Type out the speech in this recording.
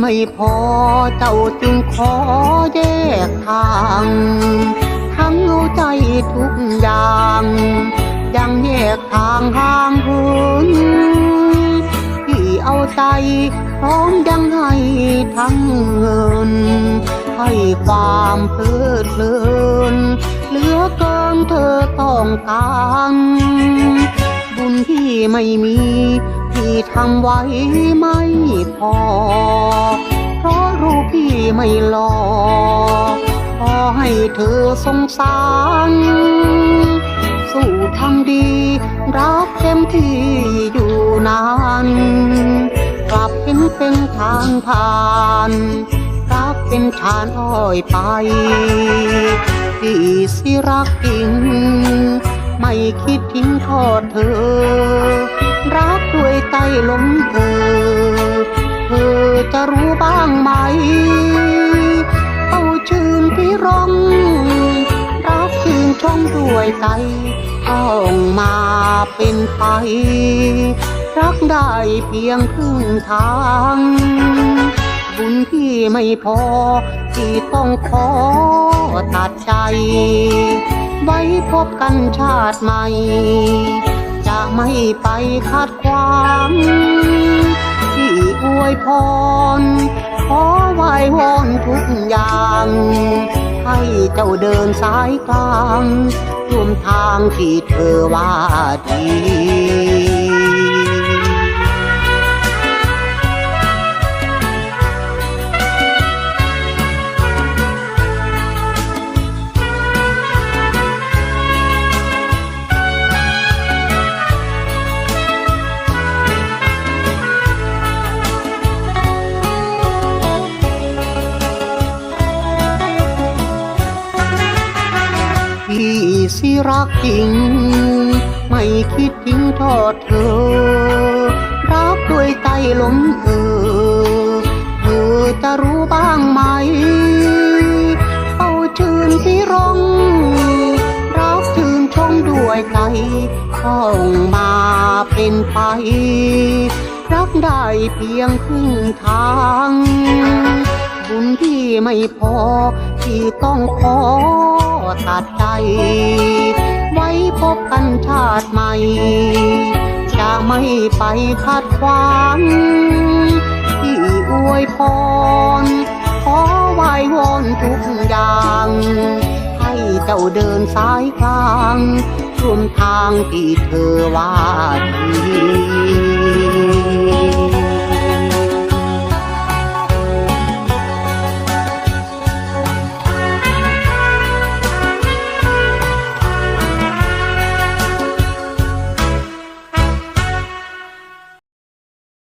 ไม่พอเจ้าจึงขอแยกทางทั้งเอาใจทุกอย่าง ยังแยกทางห่างหินพี่เอาใจพร้อมยังให้ทั้งเงิน ให้ความเพลิดเพลินเหลือเกินเธอต้องการบุญที่ไม่มีที่ทำไว้ไม่พอ ไม่หลอกขอให้เธอสงสาร สู้ทำดี รักเต็มที่อยู่นาน กลับเป็นเป็นทางผ่านรักเป็นฐานอ้อยไปพี่สิรักจริง ไม่คิดทิ้งทอดเธอ รักด้วยใจหลงเธอ เธอจะรู้บ้างไหม มด้วยใจต้องมาเป็นไป รักได้เพียงครึ่งทาง บุญพี่ไม่พอที่ต้องขอตัดใจ ไว้พบกันชาติใหม่ จะไม่ไปคาดความที่อวยพร ขอไหว้วอนทุกอย่าง ให้เจ้าเดินสายกลางร่วมทางที่เธอว่าดี สิรักจริง ไม่คิดทิ้งทอดเธอ รักด้วยใจหลงเออ เธอจะรู้บ้างไหม เอาชื่นพี่ร้อง รักชื่นชมด้วยใจต้องมาเป็นไป รักได้เพียงครึ่งทาง บุญที่ไม่พอ ที่ต้องขอตัดใจ ไว้พบกันชาติใหม่ จะไม่ไปคัดความที่อวยพร ขอไหว้วอนทุกอย่าง ให้เจ้าเดินสายกลางร่วมทางที่เธอว่าดี